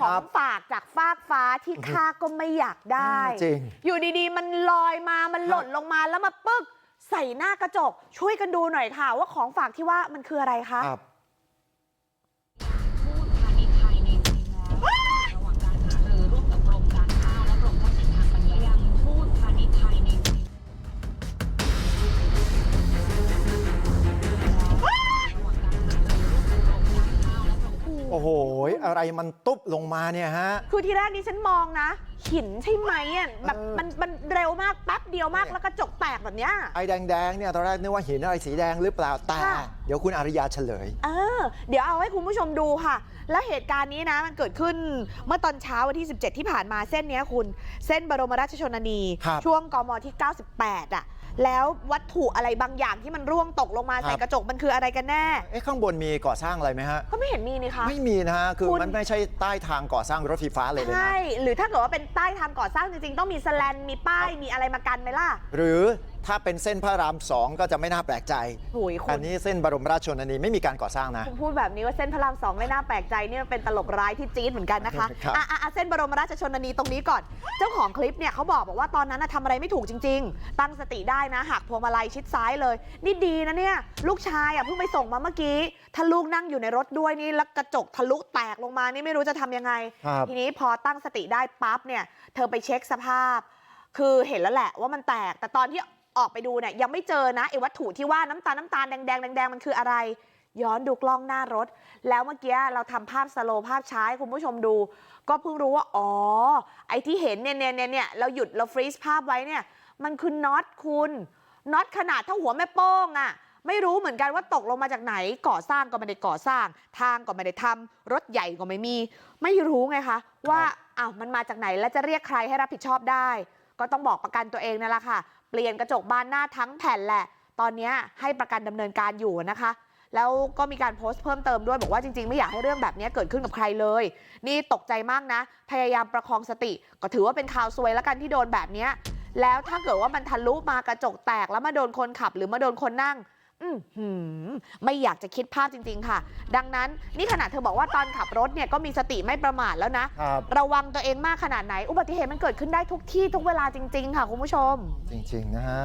ของครับฝากจากฟากฟ้าที่ข้าก็ไม่อยากได้จริงอยู่ดีๆมันลอยมามันหล่นลงมาแล้วมาปึ๊กใส่หน้ากระจกช่วยกันดูหน่อยค่ะว่าของฝากที่ว่ามันคืออะไรคะ อ้โหอะไรมันตุ๊บลงมาเนี่ยฮะคือทีแรกนี้ฉันมองนะหินใช่ไหมอะแบบมันมันเร็วมากแป๊บ เดียวมากแล้วกระจกแตกแบบเนี้ยไอ้แดงๆเนี่ยตอนแรกนึกว่าหินอะไรสีแดงหรือเปล่าแต่ค่ะเดี๋ยวคุณอาริยาเฉลยเออเดี๋ยวเอาให้คุณผู้ชมดูค่ะ แล้วเหตุการณ์นี้นะมันเกิดขึ้นเมื่อตอนเช้าวันที่ 17 ที่ผ่านมาเส้นเนี้ยคุณ เส้นบรมราชชนนีครับช่วงกมที่ 98อะแล้ววัตถุอะไรบางอย่างที่มันร่วงตกลงมาครับใส่กระจกมันคืออะไรกันแน่เอ๊ะข้างบนมีก่อสร้างอะไรไหมฮะก็ไม่เห็นมีนี่คะไม่มีนะฮะคือคุณมันไม่ใช่ใต้ทางก่อสร้างรถไฟฟ้าเลยเลยใช่นะหรือถ้าเกิดว่าเป็นใต้ทางก่อสร้างจริงๆต้องมีสแลนมีป้ายมีอะไรมากันไหมล่ะ หรือถ้าเป็นเส้นพระรามสองก็จะไม่น่าแปลกใจโอ้ยคุอัณนนี้เส้นบรมราชชนนีไม่มีการก่อสร้างนะ คุณพูดแบบนี้ว่าเส้นพระรามสองไม่น่าแปลกใจเนี่ยมันเป็นตลกร้ายที่จี๊ดเหมือนกันนะคะครับ อะอะอะเส้นบรมราชชนนีตรงนี้ก่อน เจ้าของคลิปเนี่ยเขาบอกบอกว่าตอนนั้นน่ะทำอะไรไม่ถูกจริง ๆ ตั้งสติได้นะหักพวงมาลัยชิดซ้ายเลย นี่ดีนะเนี่ยลูกชายอะเพิ่งไปส่งมาเมื่อกี้ถ้าลูกนั่งอยู่ในรถด้วยนี่แล้วกระจกทะลุแตกลงมานี่ไม่รู้จะทำยังไง ครับ ทีนี้พอตั้งสติได้ปั๊บเนี่ยเธอไปเช็คสภาพ คือเห็นแล้วแหละว่ามันแตกแต่ตอนที่ออกไปดูเนี่ยยังไม่เจอนะไอ้วัตถุที่ว่าน้ำตาลน้ำตาลแดงแดงแดงๆมันคืออะไร ย้อนดูกล้องหน้ารถ แล้วเมื่อกี้เราทำภาพสโลว์ภาพช้าให้คุณผู้ชมดู ก็เพิ่งรู้ว่าอ๋อไอ้ที่เห็นเนี่ยเนี่ยเนี่ยเนี่ยเราหยุดเราฟรีซภาพไว้เนี่ยมันคือน็อตคุณน็อตขนาดเท่าหัวแม่โป้งอะ่ะไม่รู้เหมือนกันว่าตกลงมาจากไหนก่อสร้างก็ไม่ได้ก่อสร้าง ทางก็ไม่ได้ทำรถใหญ่ก็ไม่มี ไม่รู้ไงคะ ว่าอ้าวมันมาจากไหนแล้วจะเรียกใครให้รับผิดชอบได้ ก็ต้องบอกประกันตัวเองนั่นแหละค่ะเปลี่ยนกระจกบานหน้าทั้งแผ่นแหละตอนนี้ให้ประกันดำเนินการอยู่นะคะแล้วก็มีการโพสต์เพิ่มเติมด้วยบอกว่าจริงๆไม่อยากให้เรื่องแบบนี้เกิดขึ้นกับใครเลยนี่ตกใจมากนะพยายามประคองสติก็ถือว่าเป็นข่าวซวยแล้วกันที่โดนแบบนี้แล้วถ้าเกิดว่ามันทะลุมากระจกแตกแล้วมาโดนคนขับหรือมาโดนคนนั่ง ไม่อยากจะคิดภาพจริงๆค่ะ ดังนั้นนี่ขนาดเธอบอกว่าตอนขับรถเนี่ยก็มีสติไม่ประมาทแล้วนะครับระวังตัวเองมากขนาดไหน อุบัติเหตุมันเกิดขึ้นได้ทุกที่ทุกเวลาจริง ๆ ค่ะคุณผู้ชม จริง ๆ นะฮะ